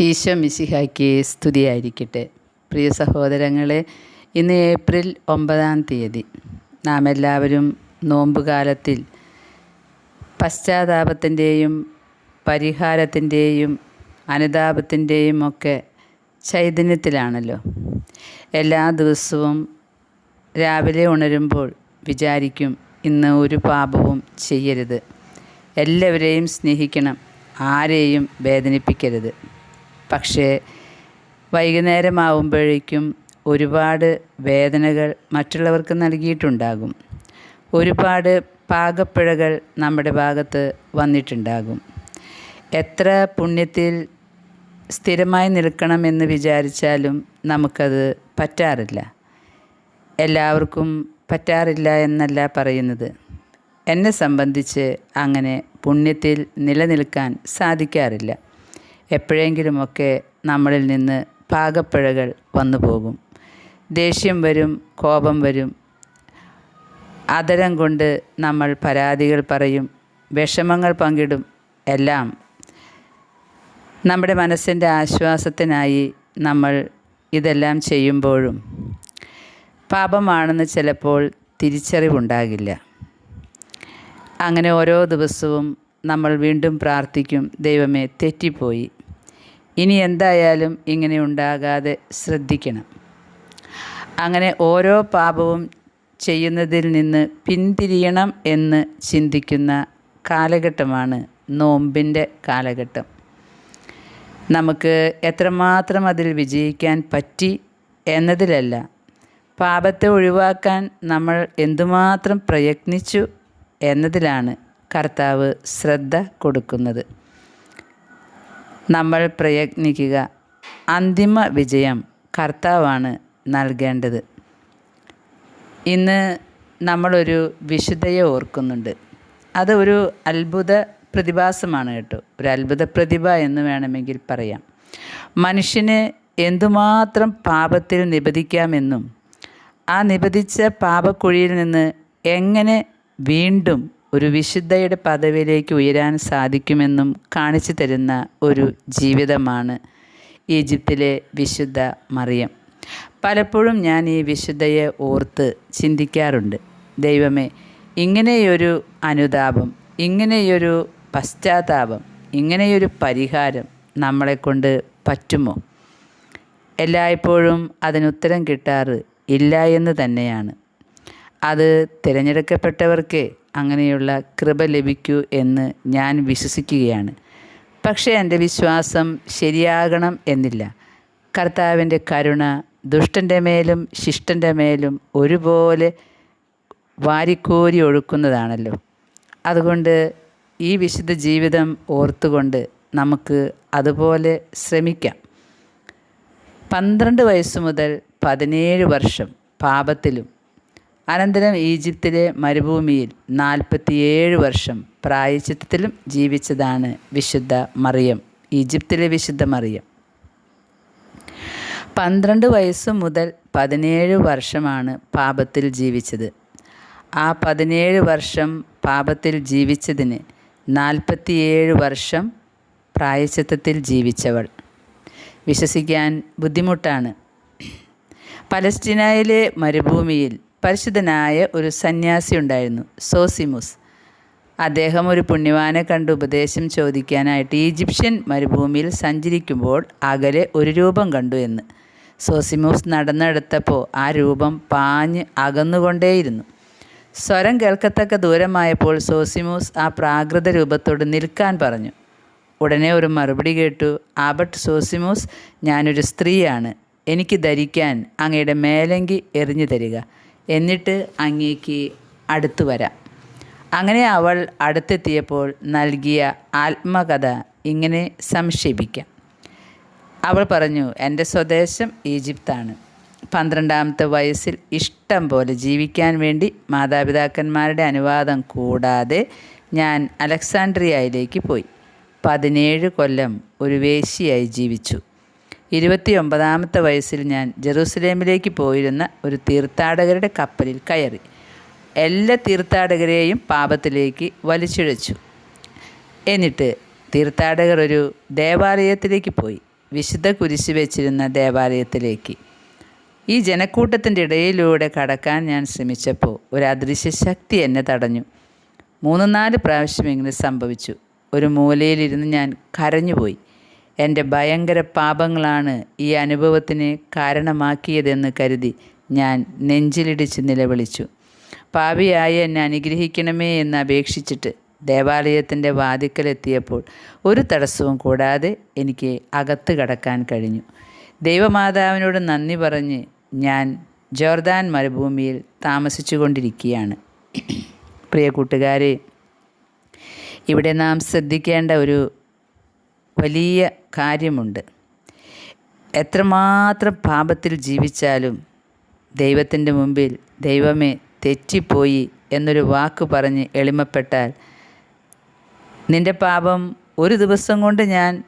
ഈശോ മിശിഹായ്ക്ക് സ്തുതിയായിരിക്കട്ടെ. പ്രിയ സഹോദരങ്ങളെ ഇന്ന് ഏപ്രിൽ ഒമ്പതാം തീയതി. നാം എല്ലാവരും നോമ്പുകാലത്തിൽ പശ്ചാത്താപത്തിന്റെയും പരിഹാരത്തിന്റെയും അനുതാപത്തിന്റെയും ഒക്കെ ചൈതന്യത്തിലാണല്ലോ. എല്ലാ ദിവസവും രാവിലെ ഉണരുമ്പോൾ വിചാരിക്കും ഇന്ന് ഒരു പാപവും ചെയ്യരുത്. എല്ലാവരെയും സ്നേഹിക്കണം ആരെയും വേദനിപ്പിക്കരുത്. പക്ഷേ വൈകുന്നേരമാവുമ്പോഴേക്കും ഒരുപാട് വേദനകൾ മറ്റുള്ളവർക്ക് നൽകിയിട്ടുണ്ടാകും. ഒരുപാട് പാകപ്പിഴകൾ നമ്മുടെ ഭാഗത്ത് വന്നിട്ടുണ്ടാകും. എത്ര പുണ്യത്തിൽ സ്ഥിരമായി നിൽക്കണമെന്ന് വിചാരിച്ചാലും നമുക്കത് പറ്റാറില്ല. എല്ലാവർക്കും പറ്റാറില്ല എന്നല്ല പറയുന്നത്. എന്നെ സംബന്ധിച്ച് അങ്ങനെ പുണ്യത്തിൽ നിലനിൽക്കാൻ സാധിക്കാറില്ല. എപ്പോഴെങ്കിലുമൊക്കെ നമ്മളിൽ നിന്ന് പാകപ്പിഴകൾ വന്നു പോകും. ദേഷ്യം വരും കോപം വരും. അതരം കൊണ്ട് നമ്മൾ പരാതികൾ പറയും വിഷമങ്ങൾ പങ്കിടും എല്ലാം. നമ്മുടെ മനസ്സിന്റെ ആശ്വാസത്തിനായി നമ്മൾ ഇതെല്ലാം ചെയ്യുമ്പോഴും പാപമാണെന്ന് ചിലപ്പോൾ തിരിച്ചറിവുണ്ടാകില്ല. അങ്ങനെ ഓരോ ദിവസവും നമ്മൾ വീണ്ടും പ്രാർത്ഥിക്കും ദൈവമേ തെറ്റിപ്പോയി. ഇനി എന്തായാലും ഇങ്ങനെ ഉണ്ടാകാതെ ശ്രദ്ധിക്കണം. അങ്ങനെ ഓരോ പാപവും ചെയ്യുന്നതിൽ നിന്ന് പിന്തിരിയണം എന്ന് ചിന്തിക്കുന്ന കാലഘട്ടമാണ് നോമ്പിന്റെ കാലഘട്ടം. നമുക്ക് എത്രമാത്രം അതിൽ വിജയിക്കാൻ പറ്റി എന്നതിലല്ല പാപത്തെ ഒഴിവാക്കാൻ നമ്മൾ എന്തുമാത്രം പ്രയത്നിച്ചു എന്നതിലാണ് കർത്താവ് ശ്രദ്ധ കൊടുക്കുന്നത്. നമ്മൾ പ്രയത്നിക്കുക. അന്തിമ വിജയം കർത്താവാണ് നൽകേണ്ടത്. ഇന്ന് നമ്മളൊരു വിശുദ്ധയെ ഓർക്കുന്നുണ്ട്. അത് ഒരു അത്ഭുത പ്രതിഭാസമാണ് കേട്ടോ. ഒരു അത്ഭുത പ്രതിഭ എന്ന് വേണമെങ്കിൽ പറയാം. മനുഷ്യന് എന്തുമാത്രം പാപത്തിൽ നിബദിക്കാമെന്നും ആ നിബദിച്ച പാപക്കുഴിയിൽ നിന്ന് എങ്ങനെ വീണ്ടും ഒരു വിശുദ്ധയുടെ പദവിയിലേക്ക് ഉയരാൻ സാധിക്കുമെന്നും കാണിച്ചു തരുന്ന ഒരു ജീവിതമാണ് ഈജിപ്തിലെ വിശുദ്ധ മറിയം. പലപ്പോഴും ഞാൻ ഈ വിശുദ്ധയെ ഓർത്ത് ചിന്തിക്കാറുണ്ട്. ദൈവമേ ഇങ്ങനെയൊരു അനുതാപം ഇങ്ങനെയൊരു പശ്ചാത്താപം ഇങ്ങനെയൊരു പരിഹാരം നമ്മളെക്കൊണ്ട് പറ്റുമോ? എല്ലായ്പ്പോഴും അതിനുത്തരം കിട്ടാറ് ഇല്ല എന്ന് തന്നെയാണ്. അത് തിരഞ്ഞെടുക്കപ്പെട്ടവർക്ക് അങ്ങനെയുള്ള കൃപ ലഭിക്കൂ എന്ന് ഞാൻ വിശ്വസിക്കുകയാണ്. പക്ഷേ എന്റെ വിശ്വാസം ശരിയാകണം എന്നില്ല. കർത്താവിന്റെ കരുണ ദുഷ്ടന്റെ മേലും ശിഷ്ടന്റെ മേലും ഒരുപോലെ വാരിക്കോരി ഒഴുക്കുന്നതാണല്ലോ. അതുകൊണ്ട് ഈ വിശുദ്ധ ജീവിതം ഓർത്തുകൊണ്ട് നമുക്ക് അതുപോലെ ശ്രമിക്കാം. പന്ത്രണ്ട് വയസ്സ് മുതൽ പതിനേഴ് വർഷം പാപത്തിലും അനന്തരം ഈജിപ്തിലെ മരുഭൂമിയിൽ നാൽപ്പത്തിയേഴ് വർഷം പ്രായച്ചിത്തത്തിലും ജീവിച്ചതാണ് വിശുദ്ധ മറിയം ഈജിപ്തിലെ വിശുദ്ധ മറിയം. പന്ത്രണ്ട് വയസ്സ് മുതൽ പതിനേഴ് വർഷമാണ് പാപത്തിൽ ജീവിച്ചത്. ആ പതിനേഴ് വർഷം പാപത്തിൽ ജീവിച്ചതിന് നാൽപ്പത്തിയേഴ് വർഷം പ്രായശത്വത്തിൽ ജീവിച്ചവൾ. വിശ്വസിക്കാൻ ബുദ്ധിമുട്ടാണ്. പലസ്തീനയിലെ മരുഭൂമിയിൽ പരിശുദ്ധനായ ഒരു സന്യാസി ഉണ്ടായിരുന്നു സോസിമുസ്. അദ്ദേഹം ഒരു പുണ്യവാനെ കണ്ട് ഉപദേശം ചോദിക്കാനായിട്ട് ഈജിപ്ഷ്യൻ മരുഭൂമിയിൽ സഞ്ചരിക്കുമ്പോൾ അകലെ ഒരു രൂപം കണ്ടു എന്ന്. സോസിമൂസ് നടന്നെടുത്തപ്പോൾ ആ രൂപം പാഞ്ഞ് അകന്നുകൊണ്ടേയിരുന്നു. സ്വരം കേൾക്കത്തക്ക ദൂരമായപ്പോൾ സോസിമൂസ് ആ പ്രാകൃത രൂപത്തോട് നിൽക്കാൻ പറഞ്ഞു. ഉടനെ ഒരു മറുപടി കേട്ടു ആബട്ട് സോസിമൂസ് ഞാനൊരു സ്ത്രീയാണ്. എനിക്ക് ധരിക്കാൻ അങ്ങയുടെ മേലങ്കി എറിഞ്ഞു തരിക. എന്നിട്ട് അങ്ങേക്ക് അടുത്തു വരാം. അങ്ങനെ അവൾ അടുത്തെത്തിയപ്പോൾ നൽകിയ ആത്മകഥ ഇങ്ങനെ സംക്ഷേപിക്കാം അവൾ പറഞ്ഞു എന്റെ സ്വദേശം ഈജിപ്താണ്. പന്ത്രണ്ടാമത്തെ വയസ്സിൽ ഇഷ്ടം പോലെ ജീവിക്കാൻ വേണ്ടി മാതാപിതാക്കന്മാരുടെ അനുവാദം കൂടാതെ ഞാൻ അലക്സാണ്ട്രിയയിലേക്ക് പോയി. പതിനേഴ് കൊല്ലം ഒരു വേശിയായി ജീവിച്ചു. ഇരുപത്തി ഒമ്പതാമത്തെ വയസ്സിൽ ഞാൻ ജെറൂസലേമിലേക്ക് പോയിരുന്ന ഒരു തീർത്ഥാടകരുടെ കപ്പലിൽ കയറി. എല്ലാ തീർത്ഥാടകരെയും പാപത്തിലേക്ക് വലിച്ചിഴച്ചു. എന്നിട്ട് തീർത്ഥാടകർ ഒരു ദേവാലയത്തിലേക്ക് പോയി. വിശുദ്ധ കുരിശ് വെച്ചിരുന്ന ദേവാലയത്തിലേക്ക്. ഈ ജനക്കൂട്ടത്തിന്റെ ഇടയിലൂടെ കടക്കാൻ ഞാൻ ശ്രമിച്ചപ്പോൾ ഒരു അദൃശ്യ ശക്തി എന്നെ തടഞ്ഞു. മൂന്ന് നാല് പ്രാവശ്യം ഇങ്ങനെ സംഭവിച്ചു. ഒരു മൂലയിലിരുന്ന് ഞാൻ കരഞ്ഞുപോയി. എന്റെ ഭയങ്കര പാപങ്ങളാണ് ഈ അനുഭവത്തിന് കാരണമാക്കിയതെന്ന് കരുതി ഞാൻ നെഞ്ചിലിടിച്ച് നിലവിളിച്ചു. പാപിയായി എന്നെ അനുഗ്രഹിക്കണമേ എന്ന് അപേക്ഷിച്ചിട്ട് ദേവാലയത്തിന്റെ വാതിക്കലെത്തിയപ്പോൾ ഒരു തടസ്സവും കൂടാതെ എനിക്ക് അകത്ത് കടക്കാൻ കഴിഞ്ഞു. ദൈവമാതാവിനോട് നന്ദി പറഞ്ഞ് ഞാൻ ജോർദാൻ മരുഭൂമിയിൽ താമസിച്ചു കൊണ്ടിരിക്കുകയാണ് പ്രിയ കൂട്ടുകാരെ ഇവിടെ നാം ശ്രദ്ധിക്കേണ്ട ഒരു വലിയ കാര്യമുണ്ട്. എത്രമാത്രം പാപത്തിൽ ജീവിച്ചാലും ദൈവത്തിന്റെ മുമ്പിൽ ദൈവമേ തെറ്റിപ്പോയി എന്നൊരു വാക്ക് പറഞ്ഞ് എളിമപ്പെട്ടാൽ നിന്റെ പാപം ഒരു ദിവസം കൊണ്ട് ഞാൻ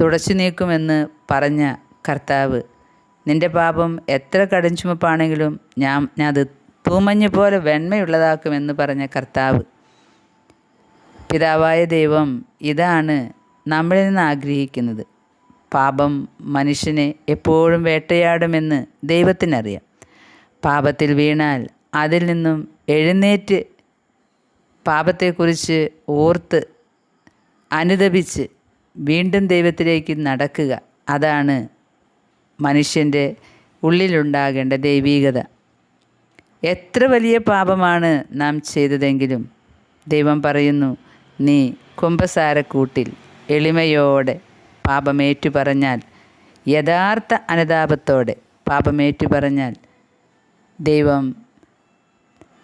തുടച്ചു നീക്കുമെന്ന് പറഞ്ഞ കർത്താവ് നിന്റെ പാപം എത്ര കടും ചുമപ്പാണെങ്കിലും ഞാൻ ഞാൻ അത് തൂമഞ്ഞ് പോലെ വെണ്മയുള്ളതാക്കുമെന്ന് പറഞ്ഞ കർത്താവ്. പിതാവായ ദൈവം ഇതാണ് നമ്മളിൽ നിന്ന് ആഗ്രഹിക്കുന്നത്. പാപം മനുഷ്യനെ എപ്പോഴും വേട്ടയാടുമെന്ന് ദൈവത്തിനറിയാം. പാപത്തിൽ വീണാൽ അതിൽ നിന്നും എഴുന്നേറ്റ് പാപത്തെക്കുറിച്ച് ഓർത്ത് അനുദപിച്ച് വീണ്ടും ദൈവത്തിലേക്ക് നടക്കുക. അതാണ് മനുഷ്യന്റെ ഉള്ളിലുണ്ടാകേണ്ട ദൈവീകത. എത്ര വലിയ പാപമാണ് നാം ചെയ്തതെങ്കിലും ദൈവം പറയുന്നു നീ കുംഭസാരക്കൂട്ടിൽ എളിമയോടെ പാപമേറ്റു പറഞ്ഞാൽ യഥാർത്ഥ അനുതാപത്തോടെ പാപമേറ്റു പറഞ്ഞാൽ ദൈവം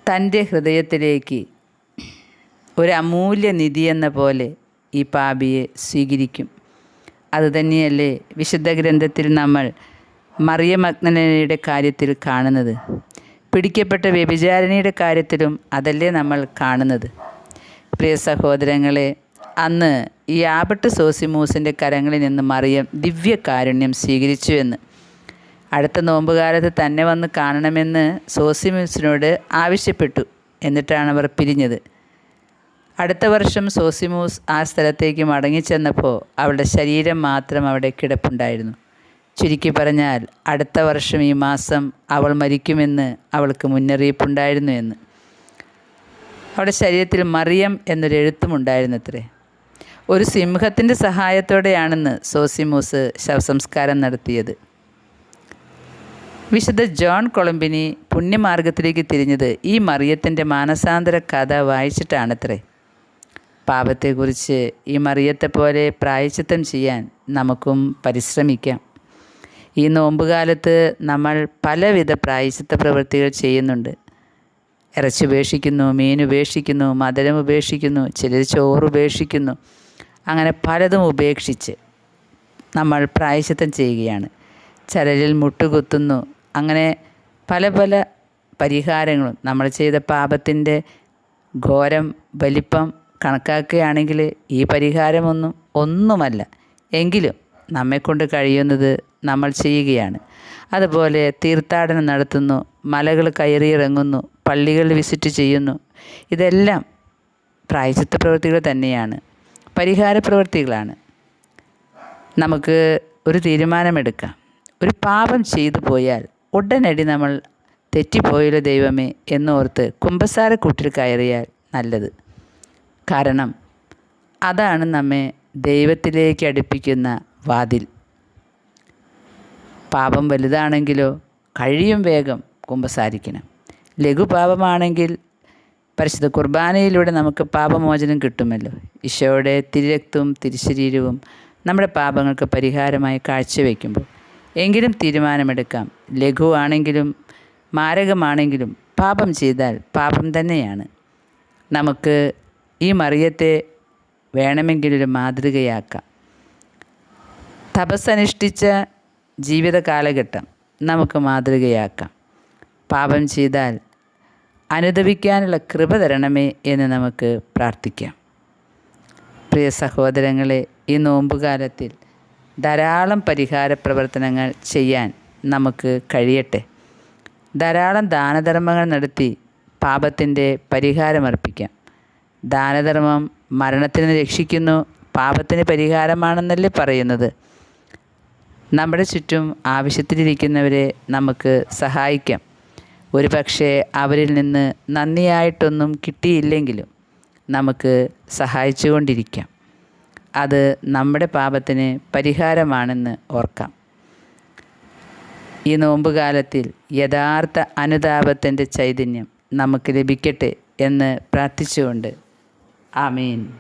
തന്റെ ഹൃദയത്തിലേക്ക് ഒരു അമൂല്യ നിധി എന്ന പോലെ ഈ പാപിയെ സ്വീകരിക്കും. അതുതന്നെയല്ലേ വിശുദ്ധ ഗ്രന്ഥത്തിൽ നമ്മൾ മറിയമഗ്നയുടെ കാര്യത്തിൽ കാണുന്നത്. പിടിക്കപ്പെട്ട വ്യഭിചാരിണിയുടെ കാര്യത്തിലും അതല്ലേ നമ്മൾ കാണുന്നത്. പ്രിയ സഹോദരങ്ങളെ അന്ന് ഈ ആബട്ട് സോസിമൂസിന്റെ കരങ്ങളിൽ നിന്ന് മറിയം ദിവ്യകാരുണ്യം സ്വീകരിച്ചുവെന്ന് അടുത്ത നോമ്പുകാലത്ത് തന്നെ വന്ന് കാണണമെന്ന് സോസിമൂസിനോട് ആവശ്യപ്പെട്ടു എന്നിട്ടാണ് അവർ പിരിഞ്ഞത്. അടുത്ത വർഷം സോസിമൂസ് ആ സ്ഥലത്തേക്ക് മടങ്ങിച്ചെന്നപ്പോൾ അവളുടെ ശരീരം മാത്രം അവിടെ കിടപ്പുണ്ടായിരുന്നു. ചുരുക്കി പറഞ്ഞാൽ അടുത്ത വർഷം ഈ മാസം അവൾ മരിക്കുമെന്ന് അവൾക്ക് മുന്നറിയിപ്പുണ്ടായിരുന്നു എന്ന്. അവളുടെ ശരീരത്തിൽ മറിയം എന്നൊരു എഴുത്തുമുണ്ടായിരുന്നത്രേ ഒരു സിംഹത്തിന്റെ സഹായത്തോടെയാണെന്ന് സോസിമൂസ് ശവസംസ്കാരം നടത്തിയത്. വിശുദ്ധ ജോൺ കൊളംബിനി പുണ്യമാർഗത്തിലേക്ക് തിരിഞ്ഞത് ഈ മറിയത്തിന്റെ മാനസാന്തര കഥ വായിച്ചിട്ടാണത്രേ. പാപത്തെക്കുറിച്ച് ഈ മറിയത്തെ പോലെ പ്രായച്ചിത്തം ചെയ്യാൻ നമുക്കും പരിശ്രമിക്കാം. ഈ നോമ്പുകാലത്ത് നമ്മൾ പലവിധ പ്രായച്ചിത്ത പ്രവൃത്തികൾ ചെയ്യുന്നുണ്ട്. ഇറച്ചി ഉപേക്ഷിക്കുന്നു മീൻ ഉപേക്ഷിക്കുന്നു മധുരം ഉപേക്ഷിക്കുന്നു ചിലർ ചോറ് ഉപേക്ഷിക്കുന്നു അങ്ങനെ പലതും ഉപേക്ഷിച്ച് നമ്മൾ പ്രായശിത്തം ചെയ്യുകയാണ്. ചരലിൽ മുട്ടുകുത്തുന്നു. അങ്ങനെ പല പല പരിഹാരങ്ങളും നമ്മൾ ചെയ്ത പാപത്തിന്റെ ഘോരം വലിപ്പം കണക്കാക്കുകയാണെങ്കിൽ ഈ പരിഹാരമൊന്നും ഒന്നുമല്ല. എങ്കിലും നമ്മെക്കൊണ്ട് കഴിയുന്നത് നമ്മൾ ചെയ്യുകയാണ്. അതുപോലെ തീർത്ഥാടനം നടത്തുന്നു. മലകൾ കയറിയിറങ്ങുന്നു. പള്ളികൾ വിസിറ്റ് ചെയ്യുന്നു. ഇതെല്ലാം പ്രായച്ചിത്ത പ്രവൃത്തികൾ തന്നെയാണ്. പരിഹാര പ്രവൃത്തികളാണ് നമുക്ക് ഒരു തീരുമാനമെടുക്കാം. ഒരു പാപം ചെയ്തു പോയാൽ ഉടനടി നമ്മൾ തെറ്റിപ്പോയല്ലോ ദൈവമേ എന്നോർത്ത് കുമ്പസാരക്കൂട്ടിൽ കയറിയാൽ നല്ലത്. കാരണം അതാണ് നമ്മെ ദൈവത്തിലേക്ക് അടുപ്പിക്കുന്ന വാതിൽ. പാപം വലുതാണെങ്കിലോ കഴിയും വേഗം കുമ്പസാരിക്കണം. ലഘുപാപമാണെങ്കിൽ പരിശുദ്ധ കുർബാനയിലൂടെ നമുക്ക് പാപമോചനം കിട്ടുമല്ലോ. ഈശോയുടെ തിരക്തവും തിരുശരീരവും നമ്മുടെ പാപങ്ങൾക്ക് പരിഹാരമായി കാഴ്ചവെക്കുമ്പോൾ എങ്കിലും തീരുമാനമെടുക്കാം. ലഘുവാണെങ്കിലും മാരകമാണെങ്കിലും പാപം ചെയ്താൽ പാപം തന്നെയാണ്. നമുക്ക് ഈ മറിയത്തെ വേണമെങ്കിലൊരു മാതൃകയാക്കാം. തപസ്സനുഷ്ഠിച്ച ജീവിത കാലഘട്ടം നമുക്ക് മാതൃകയാക്കാം. പാപം ചെയ്താൽ അനുദപിക്കാനുള്ള കൃപ തരണമേ എന്ന് നമുക്ക് പ്രാർത്ഥിക്കാം. പ്രിയ സഹോദരങ്ങളെ ഈ നോമ്പുകാലത്തിൽ ധാരാളം പരിഹാര പ്രവർത്തനങ്ങൾ ചെയ്യാൻ നമുക്ക് കഴിയട്ടെ. ധാരാളം ദാനധർമ്മങ്ങൾ നടത്തി പാപത്തിന്റെ പരിഹാരമർപ്പിക്കാം ദാനധർമ്മം മരണത്തിന് രക്ഷിക്കുന്നു പാപത്തിന് പരിഹാരമാണെന്നല്ലേ പറയുന്നത്. നമ്മുടെ ചുറ്റും ആവശ്യത്തിലിരിക്കുന്നവരെ നമുക്ക് സഹായിക്കാം. ഒരു പക്ഷേ അവരിൽ നിന്ന് നന്ദിയായിട്ടൊന്നും കിട്ടിയില്ലെങ്കിലും നമുക്ക് സഹായിച്ചുകൊണ്ടിരിക്കാം. അത് നമ്മുടെ പാപത്തിന് പരിഹാരമാണെന്ന് ഓർക്കാം. ഈ നോമ്പുകാലത്തിൽ യഥാർത്ഥ അനുതാപത്തിന്റെ ചൈതന്യം നമുക്ക് ലഭിക്കട്ടെ എന്ന് പ്രാർത്ഥിച്ചുകൊണ്ട്. ആമീൻ.